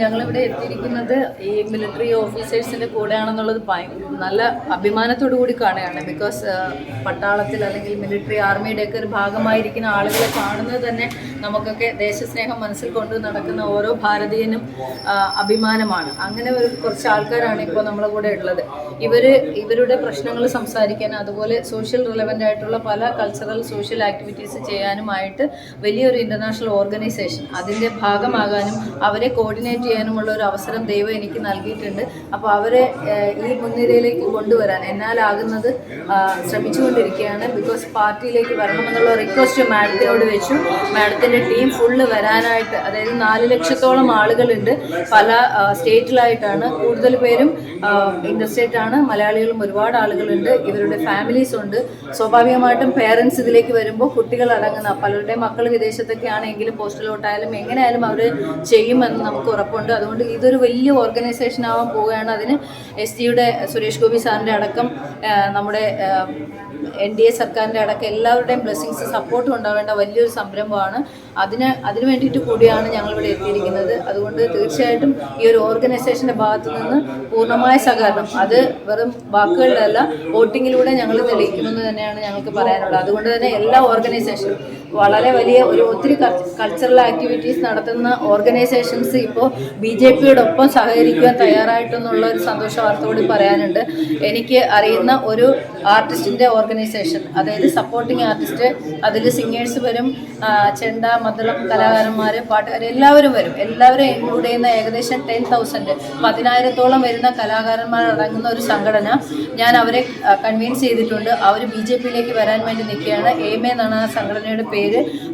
ഞങ്ങളിവിടെ എത്തിയിരിക്കുന്നത് ഈ മിലിറ്ററി ഓഫീസേഴ്സിന്റെ കൂടെയാണെന്നുള്ളത് നല്ല അഭിമാനത്തോടു കൂടി കാണുകയാണ്. ബിക്കോസ് പട്ടാളത്തിൽ അല്ലെങ്കിൽ മിലിറ്ററി ആർമിയുടെ ഒക്കെ ഒരു ഭാഗമായിരിക്കുന്ന ആളുകളെ കാണുന്നത് തന്നെ നമുക്കൊക്കെ ദേശസ്നേഹം മനസ്സിൽ കൊണ്ട് നടക്കുന്ന ഓരോ ഭാരതീയനും അഭിമാനമാണ്. അങ്ങനെ ഒരു കുറച്ച് ആൾക്കാരാണ് ഇപ്പോൾ നമ്മളെ കൂടെ ഉള്ളത്. ഇവർ ഇവരുടെ പ്രശ്നങ്ങൾ സംസാരിക്കാൻ അതുപോലെ സോഷ്യൽ റിലവന്റ് ആയിട്ടുള്ള പല കൾച്ചറൽ സോഷ്യൽ ആക്ടിവിറ്റീസ് ചെയ്യാനുമായിട്ട് വലിയൊരു ഇന്റർനാഷണൽ ഓർഗനൈസേഷൻ അതിന്റെ ഭാഗമാകാനും അവരെ കോർഡിനേറ്റ് ചെയ്യാനുമുള്ള ഒരു അവസരം ദൈവം എനിക്ക് നൽകിയിട്ടുണ്ട്. അപ്പോൾ അവരെ ഈ മുൻനിരയിലേക്ക് കൊണ്ടുവരാൻ എന്നാലാകുന്നത് ശ്രമിച്ചുകൊണ്ടിരിക്കുകയാണ്. ബിക്കോസ് പാർട്ടിയിലേക്ക് വരണമെന്നുള്ള റിക്വസ്റ്റ് മാഡത്തിനോട് വെച്ചു. മാഡത്തിന്റെ ടീം ഫുള്ള് വരാനായിട്ട് അതായത് നാല് ലക്ഷത്തോളം ആളുകളുണ്ട്. പല സ്റ്റേറ്റിലായിട്ടാണ് കൂടുതൽ പേരും ഇൻഡർസ്റ്റേറ്റ് ആണ് മലയാളികളും ഒരുപാട് ആളുകളുണ്ട്. ഇവരുടെ ഫാമിലീസ് ഉണ്ട്. സ്വാഭാവികമായിട്ടും പേരൻസ് ഇതിലേക്ക് വരുമ്പോൾ കുട്ടികൾ അടങ്ങുന്ന പലരുടെ മക്കൾ വിദേശത്തൊക്കെ ആണെങ്കിലും പോസ്റ്റലോട്ടായാലും എങ്ങനെയായാലും അവർ ചെയ്യുമെന്ന് നമുക്ക് ഉറപ്പുണ്ട്. അതുകൊണ്ട് ഇതൊരു വലിയ ഓർഗനൈസേഷൻ ആവാൻ പോവുകയാണ്. അതിന് എസ് ജിയുടെ സുരേഷ് ഗോപി സാറിന്റെ അടക്കം നമ്മുടെ എൻ ഡി എ സർക്കാരിന്റെ അടക്കം എല്ലാവരുടെയും ബ്ലെസ്സിങ്സ് സപ്പോർട്ടും ഉണ്ടാവേണ്ട വലിയൊരു സംരംഭമാണ്. അതിന് അതിനു വേണ്ടിയിട്ട് കൂടിയാണ് ഞങ്ങളിവിടെ എത്തിയിരിക്കുന്നത്. അതുകൊണ്ട് തീർച്ചയായിട്ടും ഈ ഒരു ഓർഗനൈസേഷന്റെ ഭാഗത്തു നിന്ന് പൂർണമായ സഹകരണം. അത് വെറും വാക്കുകളിലല്ല വോട്ടിങ്ങിലൂടെ ഞങ്ങൾ തെളിയിക്കുമെന്ന് തന്നെയാണ് ഞങ്ങൾക്ക് പറയാനുള്ളത്. അതുകൊണ്ട് തന്നെ എല്ലാ ഓർഗനൈസേഷനും വളരെ വലിയ ഒരു ഒത്തിരി കൾച്ചറൽ ആക്ടിവിറ്റീസ് നടത്തുന്ന ഓർഗനൈസേഷൻസ് ഇപ്പോൾ ബി ജെ പിയോടൊപ്പം സഹകരിക്കുവാൻ തയ്യാറായിട്ടെന്നുള്ള ഒരു സന്തോഷ വാർത്ത കൂടി പറയാനുണ്ട്. എനിക്ക് അറിയുന്ന ഒരു ആർട്ടിസ്റ്റിന്റെ ഓർഗനൈസേഷൻ അതായത് സപ്പോർട്ടിംഗ് ആർട്ടിസ്റ്റ് അതിൽ സിംഗേഴ്സ് വരും ചെണ്ട മദ്ദളം കലാകാരന്മാർ പാട്ടുകാർ എല്ലാവരും വരും. എല്ലാവരും ഇൻക്ലൂഡ് ചെയ്യുന്ന ഏകദേശം ടെൻ തൗസൻഡ് പതിനായിരത്തോളം വരുന്ന കലാകാരന്മാർ അടങ്ങുന്ന ഒരു സംഘടന ഞാൻ അവരെ കൺവീൻസ് ചെയ്തിട്ടുണ്ട്. അവർ ബി ജെ പിയിലേക്ക് വരാൻ വേണ്ടി നിൽക്കുകയാണ്. എ എന്നാണ് ആ സംഘടനയുടെ പേര്.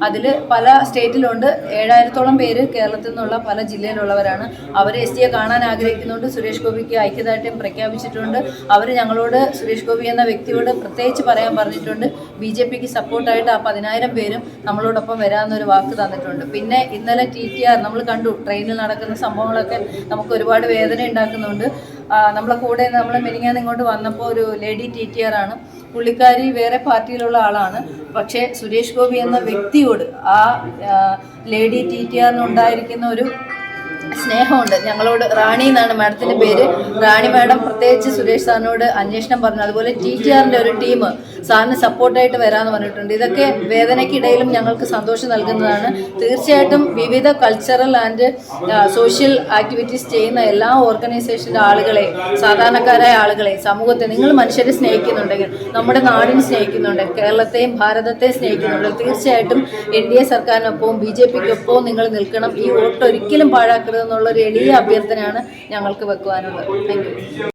അതിൽ പല സ്റ്റേറ്റിലുണ്ട്. ഏഴായിരത്തോളം പേര് കേരളത്തിൽ നിന്നുള്ള പല ജില്ലയിലുള്ളവരാണ്. അവർ എസ് ടിയെ കാണാൻ ആഗ്രഹിക്കുന്നുണ്ട്. സുരേഷ് ഗോപിക്ക് ഐക്യദാർഢ്യം പ്രഖ്യാപിച്ചിട്ടുണ്ട്. അവർ ഞങ്ങളോട് സുരേഷ് ഗോപി എന്ന വ്യക്തിയോട് പ്രത്യേകിച്ച് പറയാൻ പറഞ്ഞിട്ടുണ്ട്. ബി ജെ പിക്ക് സപ്പോർട്ടായിട്ട് ആ പതിനായിരം പേരും നമ്മളോടൊപ്പം വരാമെന്നൊരു വാക്ക് തന്നിട്ടുണ്ട്. പിന്നെ ഇന്നലെ ടി ടി ആർ നമ്മൾ കണ്ടു ട്രെയിനിൽ നടക്കുന്ന സംഭവങ്ങളൊക്കെ നമുക്ക് ഒരുപാട് വേദന ഉണ്ടാക്കുന്നുണ്ട് നമ്മളെ കൂടെ നമ്മൾ മെനിങ്ങാൻ ഇങ്ങോട്ട് വന്നപ്പോൾ ഒരു ലേഡി ടി ടി ആർ ആണ്. പുള്ളിക്കാരി വേറെ പാർട്ടിയിലുള്ള ആളാണ്. പക്ഷേ സുരേഷ് ഗോപി എന്ന വ്യക്തിയോട് ആ ലേഡി ടി ടി ആറിനുണ്ടായിരിക്കുന്ന ഒരു സ്നേഹമുണ്ട്. ഞങ്ങളോട് റാണി എന്നാണ് മാഡത്തിന്റെ പേര്. റാണി മാഡം പ്രത്യേകിച്ച് സുരേഷ് സാറിനോട് അന്വേഷണം പറഞ്ഞു. അതുപോലെ ടി ടി ആറിന്റെ ഒരു ടീം സാറിന് സപ്പോർട്ടായിട്ട് വരാമെന്ന് പറഞ്ഞിട്ടുണ്ട്. ഇതൊക്കെ വേദനയ്ക്കിടയിലും ഞങ്ങൾക്ക് സന്തോഷം നൽകുന്നതാണ്. തീർച്ചയായിട്ടും വിവിധ കൾച്ചറൽ ആൻഡ് സോഷ്യൽ ആക്ടിവിറ്റീസ് ചെയ്യുന്ന എല്ലാ ഓർഗനൈസേഷന്റെ ആളുകളെ സാധാരണക്കാരായ ആളുകളെ സമൂഹത്തെ നിങ്ങൾ മനുഷ്യരെ സ്നേഹിക്കുന്നുണ്ടെങ്കിൽ നമ്മുടെ നാടിനെ സ്നേഹിക്കുന്നുണ്ട് കേരളത്തെയും ഭാരതത്തെയും സ്നേഹിക്കുന്നുണ്ട് തീർച്ചയായിട്ടും എൻ ഡി എ സർക്കാരിനൊപ്പവും ബി ജെ പിക്കൊപ്പവും നിങ്ങൾ നിൽക്കണം. ഈ വോട്ട് ഒരിക്കലും പാഴാക്കരുതെന്നുള്ള ഒരു എളിയ അഭ്യർത്ഥനയാണ് ഞങ്ങൾക്ക് വെക്കുവാനുള്ളത്. താങ്ക്